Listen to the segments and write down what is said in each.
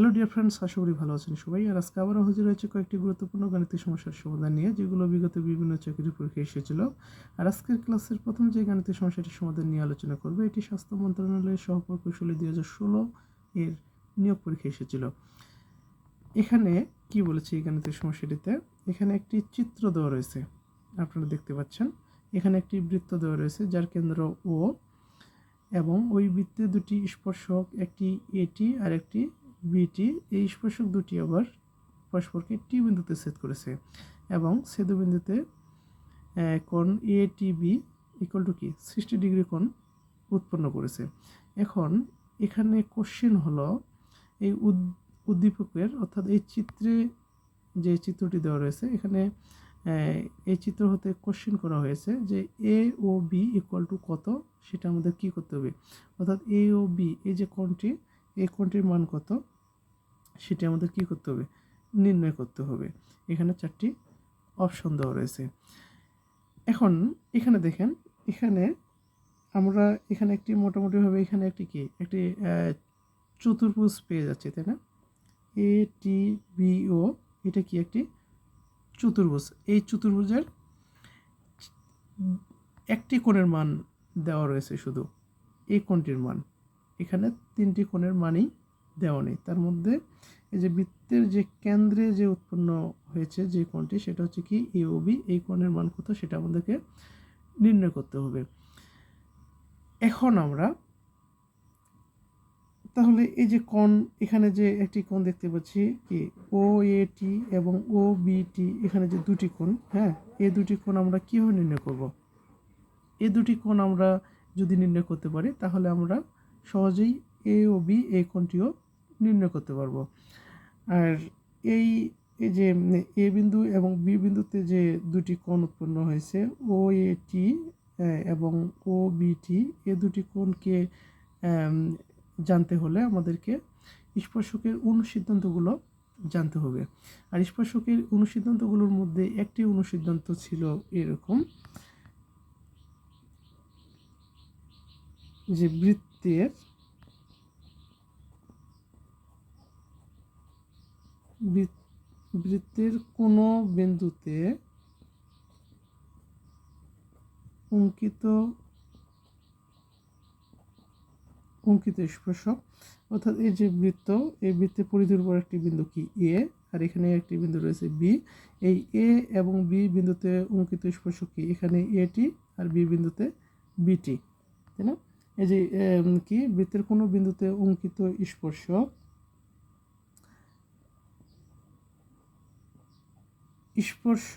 Hello dear friends আশা করি ভালো আছেন সবাই। আর আজকে আবারও হাজির হয়েছে কয়েকটি গুরুত্বপূর্ণ গাণিতিক সমস্যার সমাধান নিয়ে, যেগুলো বিগত বিভিন্ন চাকরির পরীক্ষা এসেছিল। আর আজকের ক্লাসের প্রথম যে গাণিতিক সমস্যাটির সমাধান নিয়ে আলোচনা করবে, এটি স্বাস্থ্য মন্ত্রণালয়ের সহপ্রকৌশলী দুই হাজার ষোলো এর নিয়োগ পরীক্ষা এসেছিল। এখানে কি বলেছে এই গাণিতিক সমস্যাটিতে? এখানে একটি চিত্র দেওয়া রয়েছে, আপনারা দেখতে পাচ্ছেন। এখানে একটি বৃত্ত দেওয়া রয়েছে, যার কেন্দ্র ও এবং ওই বৃত্তে দুটি স্পর্শক, একটি এটি আর একটি বিটি এই স্পর্শক দুটি আবার পরস্পরকে টি বিন্দুতে ছেদ করেছে এবং ছেদবিন্দুতে কোণ A T B equal to কি? সিক্সটি ডিগ্রি কোণ উৎপন্ন করেছে। এখন এখানে কোশ্চেন হলো এই উদ- উদ্দীপকের অর্থাৎ এই চিত্রে যে চিত্রটি দেওয়া রয়েছে, এখানে এই চিত্র হতে কোশ্চেন করা হয়েছে যে A O B equal to কত? সেটা আমাদের কি করতে হবে? অর্থাৎ এ ও বি, এই যে কোণটি এই কোণটির মান কত? সেটি আমাদের কি করতে হবে? নির্ণয় করতে হবে। এখানে চারটি অপশন দেওয়া রয়েছে। এখন এখানে দেখেন, এখানে আমরা এখানে একটি মোটামুটিভাবে এখানে একটি কি? একটি চতুর্ভুজ পেয়ে যাচ্ছি, তাই না? এ, টি, বি, ও, এটা কি একটি চতুর্ভুজ? এই চতুর্ভুজের একটি কোণের মান দেওয়া রয়েছে শুধু। এই কোণটির মান। এখানে তিনটি কোণের মানই দেওয়া নেই। তার মধ্যে এই যে বৃত্তের যে কেন্দ্রে যে উৎপন্ন হয়েছে যে কোণটি, সেটা হচ্ছে কি এ ও বি এই কোণের মান কত সেটা আমাদেরকে নির্ণয় করতে হবে। এখন আমরা তাহলে এই যে কোণ, এখানে যে একটি কোণ দেখতে পাচ্ছি কি ও এ টি এবং ও বি টি এখানে যে দুটি কোণ হ্যাঁ এই দুটি কোণ আমরা কীভাবে নির্ণয় করব? এই দুটি কোণ আমরা যদি নির্ণয় করতে পারি, তাহলে আমরা সহজেই এ ও বি এই কোণটিও নির্ণয় করতে পারব। আর এই এই যে এ বিন্দু এবং বি বিন্দুতে যে দুটি কোণ উৎপন্ন হয়েছে ও এ টি এবং ও বি টি এ দুটি কোণকে জানতে হলে আমাদেরকে স্পর্শকের অনুসিদ্ধান্তগুলো জানতে হবে। আর স্পর্শকের অনুসিদ্ধান্তগুলোর মধ্যে একটি অনুসিদ্ধান্ত ছিল এরকম যে বৃত্তের বৃত- বৃত্তের কোনো বিন্দুতে অঙ্কিত অঙ্কিত স্পর্শক, অর্থাৎ এই যে বৃত্ত, এই বৃত্তের পরিধির উপর একটি বিন্দু কি? এ আর এখানে একটি বিন্দু রয়েছে বি এই এ এবং বি বিন্দুতে অঙ্কিত স্পর্শক কি? এখানে এটি আর বি বিন্দুতে বিটি তাই না? এই যে কি? বৃত্তের কোনো বিন্দুতে অঙ্কিত স্পর্শ। স্পর্শ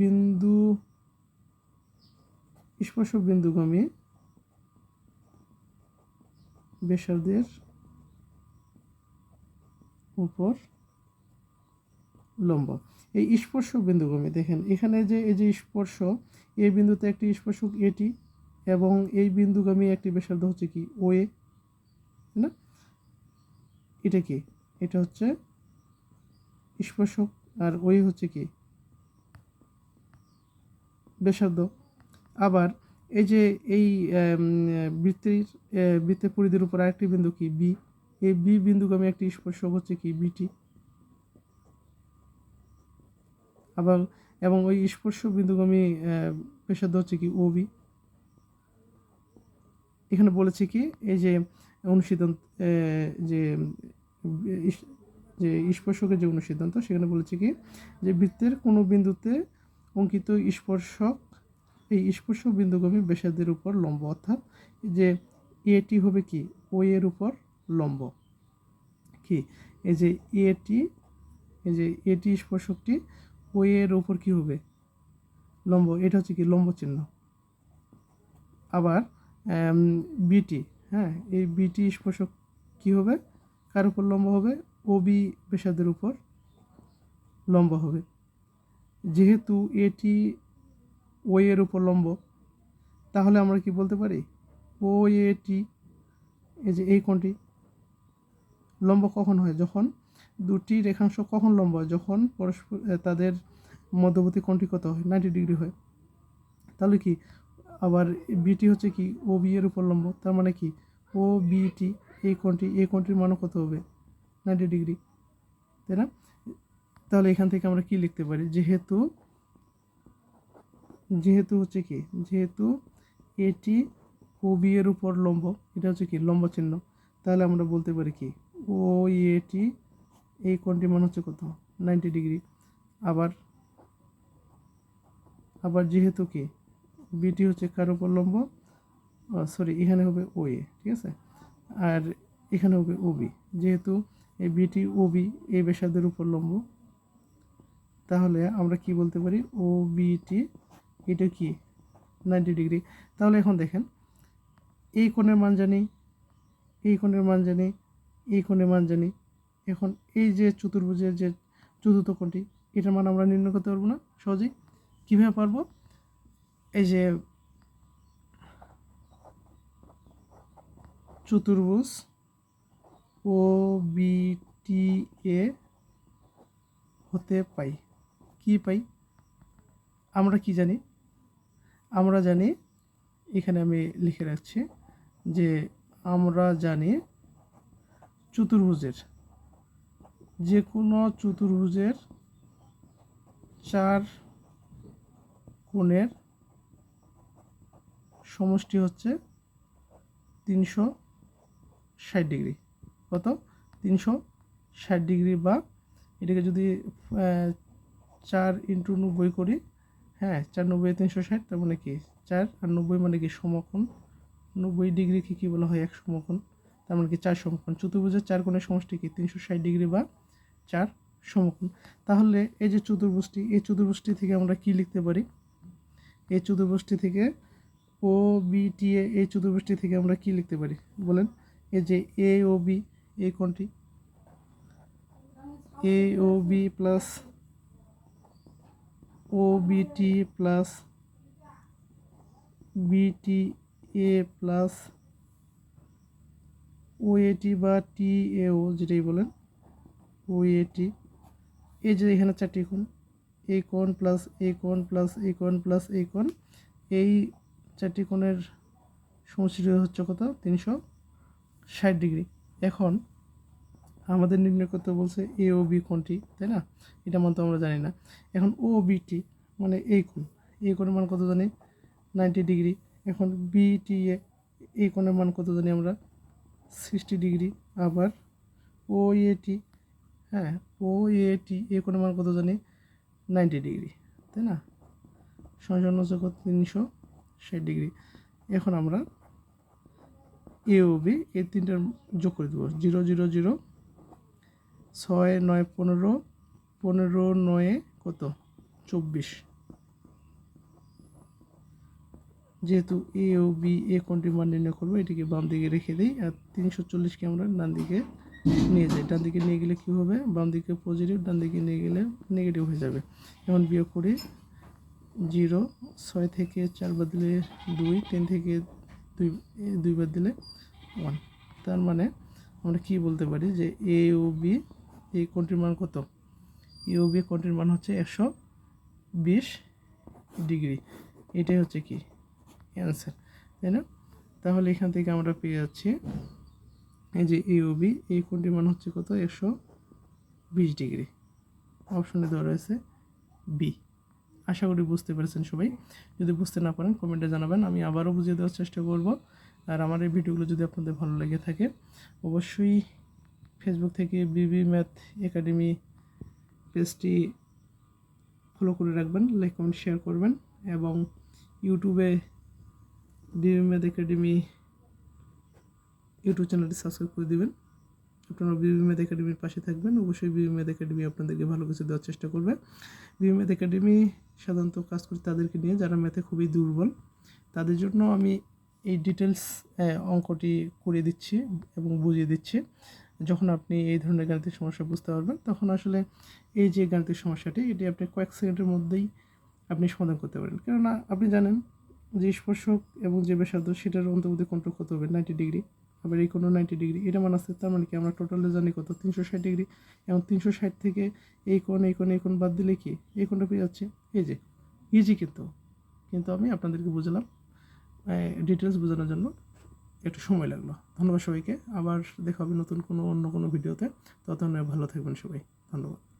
বিন্দু, স্পর্শ বিন্দুগামী ব্যাসার্ধের উপর লম্ব। এই স্পর্শ বিন্দুগামী, দেখেন, এখানে যে, এই যে স্পর্শ, এই বিন্দুতে একটি স্পর্শক এটি এবং এই বিন্দুগামী একটি ব্যাসার্ধ হচ্ছে কি? ও এ না? এটা কি? এটা হচ্ছে স্পর্শক, আর ওই হচ্ছে কি? ব্যাসার্ধ। আবার এই যে এই বৃত্তির বৃত্তের পরিধির উপর আরেকটি বিন্দু কি? বি এই বি বিন্দুগামী একটি স্পর্শক হচ্ছে কি? বিটি আবার, এবং ওই স্পর্শ বিন্দুগামী ব্যাসার্ধ হচ্ছে কি? ও বি এখানে বলেছে কি, এই যে অনুসিদ্ধান্ত যে যে স্পর্শকের যে অনুসিদ্ধান্ত, সেখানে বলেছে কি, যে বৃত্তের কোনো বিন্দুতে অঙ্কিত স্পর্শক, এই স্পর্শ বিন্দুগামী ব্যাসার্ধের উপর লম্ব, অর্থাৎ যে এটি হবে কি, ও এর উপর লম্ব। কি? এই যে এটি, এই যে এটি স্পর্শকটি, ও এর উপর কি হবে? লম্ব, এটা হচ্ছে কি, লম্ব চিহ্ন। আবার বিটি হ্যাঁ? এই বিটি স্পর্শক কি হবে? কার উপর লম্ব হবে? ওবি পেশাদের উপর লম্ব হবে। যেহেতু এটি ও এর উপর লম্ব, তাহলে আমরা কি বলতে পারি? ও এটি এই যে এই কোণটি লম্ব কখন হয়? যখন দুটি রেখাংশ কখন লম্ব হয়? যখন পরস্পর তাদের মধ্যবর্তী কোণটি কত হয়? নাইনটি ডিগ্রি হয়। তাহলে কি? আবার বিটি হচ্ছে কি ও বি এর উপর লম্ব, তার মানে কি? ও বিটি এই কোণটি এই কোণটির মানও কত হবে? নাইনটি ডিগ্রি তাই না? তাহলে এখান থেকে আমরা কি লিখতে পারি? যেহেতু যেহেতু হচ্ছে কি? যেহেতু এটি ও বি এর উপর লম্ব, এটা হচ্ছে কি? লম্ব চিহ্ন। তাহলে আমরা বলতে পারি কি? ও এটি এই কোণটির মান হচ্ছে কত? নাইনটি ডিগ্রি আবার আবার যেহেতু কি? বিটি হচ্ছে কার উপর লম্ব? সরি এখানে হবে ও এ ঠিক আছে? আর এখানে হবে ও বি যেহেতু এই বিটি ও বি এই বেসাদের উপর লম্ব, তাহলে আমরা কি বলতে পারি? ও বিটি এটা কি? নাইনটি ডিগ্রি তাহলে এখন দেখেন, এই কোণের মান জানি, এই কোণের মান জানি, এই কোণের মান জানি। এখন এই যে চতুর্ভুজের যে চতুর্থ কোণটি, এটার মান আমরা নির্ণয় করতে পারব না, সহজেই। কীভাবে পারব? এই যে চতুর্ভুজ ও বি টি এ হতে পাই। কি পাই? আমরা কি জানি? আমরা জানি, এখানে আমি লিখে রাখছি, যে আমরা জানি চতুর্ভুজের যে কোনো চতুর্ভুজের চার কোণের সমষ্টি হচ্ছে তিনশো ষাট ডিগ্রি। কত? তিনশো ষাট ডিগ্রি বা এটাকে যদি চার ইন্টু নব্বই করি হ্যাঁ চার নব্বই তিনশো ষাট, তার মানে কি? চার আর নব্বই মানে কি সমকোণ? নব্বই ডিগ্রিকে কী বলা হয়? এক সমকোণ। তার মানে কি চার সমকোণ। চতুর্ভুজের চার কোণের সমষ্টি কি? তিনশো ষাট ডিগ্রি বা চার সমকোণ। তাহলে এই যে চতুর্ভুজটি, এই চতুর্ভুজটি থেকে আমরা কি লিখতে পারি? এই চতুর্ভুজটি থেকে ও, বি, টি, এ, এই চতুর্ভুজটি থেকে আমরা কি লিখতে পারি? বলেন এই যে এ ও বি এই কোণটি এ ও বি প্লাস ও বিটি প্লাস বিটি এ প্লাস ও এটি বা টি এ ও, যেটাই বলেন, ও এটি এই যে এখানে চারটি কোণ এই কোণ প্লাস এই কোণ প্লাস এই কোণ প্লাস এই কোণ, এই চারটি কোণের সমষ্টি হচ্ছে কত? তিনশো ষাট ডিগ্রি। এখন আমাদের নির্ণয় করতে বলছে এ ও বি কোণটি, তাই না? এটা মান তো আমরা জানি না। এখন ও বিটি মানে এই কোণ। এই কোণের মান কত জানি? Ninety degree. এখন বিটি এ এই কোণের মান কত জানি আমরা? Sixty degree. আবার ও এটি হ্যাঁ ও এটি এ কোণের মান কত জানি? নাইনটি ডিগ্রি, তাই না? সংসার হচ্ছে কত? তিনশো ষাট ডিগ্রি। এখন আমরা এ ও বি এই তিনটার যোগ করে দেবো। জিরো জিরো জিরো, ছয়, নয়, পনেরো পনেরো, নয়ে, কত? চব্বিশ। যেহেতু এ ও বি এ কোনটির মান নির্ণয় করব, এটিকে বাম দিকে রেখে দিই, আর তিনশো চল্লিশকে আমরা ডান দিকে নিয়ে যাই। ডান দিকে নিয়ে গেলে কী হবে? বাম দিকে পজিটিভ ডান দিকে নিয়ে গেলে নেগেটিভ হয়ে যাবে। এখন বিয়োগ করি জিরো, ছয় থেকে চার বাদ দিলে দুই টেন থেকে দুই দুই বাদ দিলে ওয়ান তার মানে আমরা কি বলতে পারি যে এ ও বি এই কোণটির মান কত? এ ও বি কোণটির মান হচ্ছে একশো বিশ ডিগ্রি। এটাই হচ্ছে কি? অ্যান্সার তাই না? তাহলে এখান থেকে আমরা পেয়ে যাচ্ছি এই যে এ ও বি এই কোণটির মান হচ্ছে কত? একশো বিশ ডিগ্রি। অপশনে দেওয়া রয়েছে বি আশা করি বুঝতে পেরেছেন সবাই। যদি বুঝতে না পারেন কমেন্টে জানাবেন, আমি আবারও বুঝিয়ে দেওয়ার চেষ্টা করব। আর আমার এই ভিডিওগুলো যদি আপনাদের ভালো লেগে থাকে, অবশ্যই ফেসবুক থেকে বিবি ম্যাথ একাডেমি পেজটি ফলো করে রাখবেন লাইক কমেন্ট শেয়ার করবেন এবং ইউটিউবে বিবি ম্যাথ একাডেমি ইউটিউব চ্যানেলটি সাবস্ক্রাইব করে দিবেন। আপনারা বিবি ম্যাথ একাডেমির পাশে থাকবেন, অবশ্যই বিবি ম্যাথ একাডেমি আপনাদেরকে ভালো কিছু দেওয়ার চেষ্টা করবে। বিবি ম্যাথ একাডেমি সাধারণত কাজ করে তাদেরকে নিয়ে, যারা ম্যাথে খুবই দুর্বল। তাদের জন্য আমি এই ডিটেলস অঙ্কটি করে দিচ্ছি এবং বুঝিয়ে দিচ্ছি। যখন আপনি এই ধরনের গাণিতিক সমস্যা বুঝতে পারবেন, তখন আসলে এই যে গাণিতিক সমস্যাটি, এটি আপনি কয়েক সেকেন্ডের মধ্যেই আপনি সমাধান করতে পারেন। কেননা আপনি জানেন যে স্পর্শক এবং যে ব্যাসার্ধ, সেটার অন্তর্গত কন্ট্রোল কত হবে? নাইনটি ডিগ্রি আবার এই কোনো নাইনটি ডিগ্রি এটা মানে আছে তার মানে কি আমরা টোটালে জানি কত? তিনশো ষাট ডিগ্রি এবং তিনশো ষাট থেকে এই কোণ এই কোণ এই কোণ বাদ দিলে কি? এই কোণটা পেয়ে যাচ্ছে। এই যে ইজি কিন্তু কিন্তু আমি আপনাদেরকে বুঝলাম ডিটেলস বোঝানোর জন্য একটু সময় লাগল। ধন্যবাদ সবাইকে। আবার দেখা হবে নতুন কোনো, অন্য কোনো ভিডিওতে। ততক্ষণ ভালো থাকবেন সবাই। ধন্যবাদ।